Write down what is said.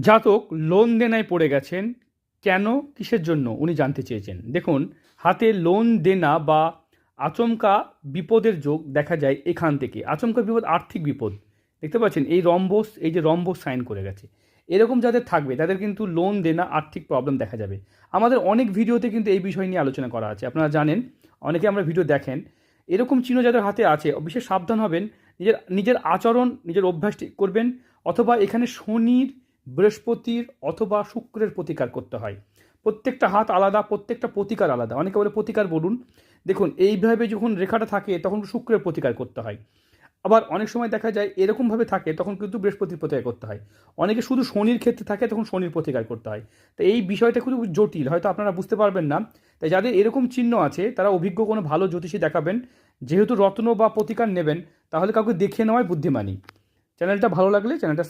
জাতক লোন দেনায় পড়ে গেছেন। কেন? কিসের জন্য? উনি জানতে চেয়েছেন। দেখুন, হাতে লোন দেনা বা আচমকা বিপদের যোগ দেখা যায় এখান থেকে। আচমকা বিপদ আর্থিক বিপদ। দেখতে পাচ্ছেন, এই রম্বস, এই যে রম্বস সাইন করে গেছে। এরকম যাদের থাকবে, তাদের কিন্তু লোন দেনা আর্থিক প্রবলেম দেখা যাবে। আমাদের অনেক ভিডিওতে কিন্তু এই বিষয় নিয়ে আলোচনা করা আছে। আপনারা জানেন, অনেকে আমরা ভিডিও দেখেন। এরকম চিহ্ন যাদের হাতে আছে বিশেষ সাবধান হবেন। নিজের নিজের আচরণ, নিজের অভ্যাস ঠিক করবেন। অথবা এখানে শনির বৃহস্পতির অথবা শুক্রের প্রতিকার করতে হয়। প্রত্যেকটা হাত আলাদা, প্রত্যেকটা প্রতিকার আলাদা। অনেকে বলে প্রতিকার বলুন। দেখুন, এইভাবে যখন রেখাটা থাকে, তখন শুক্রের প্রতিকার করতে হয়। আবার অনেক সময় দেখা যায়, এরকমভাবে থাকে, তখন কিন্তু বৃহস্পতির প্রতিকার করতে হয়। অনেকে শুধু শনির ক্ষেত্রে থাকে, তখন শনির প্রতিকার করতে হয়। তো এই বিষয়টা খুব জটিল, হয়তো আপনারা বুঝতে পারবেন না। তাই যাদের এরকম চিহ্ন আছে, তারা অভিজ্ঞ কোনো ভালো জ্যোতিষী দেখাবেন। যেহেতু রত্ন বা প্রতিকার নেবেন, তাহলে কাউকে দেখে নেওয়াই বুদ্ধিমানী। চ্যানেলটা ভালো লাগলে চ্যানেলটা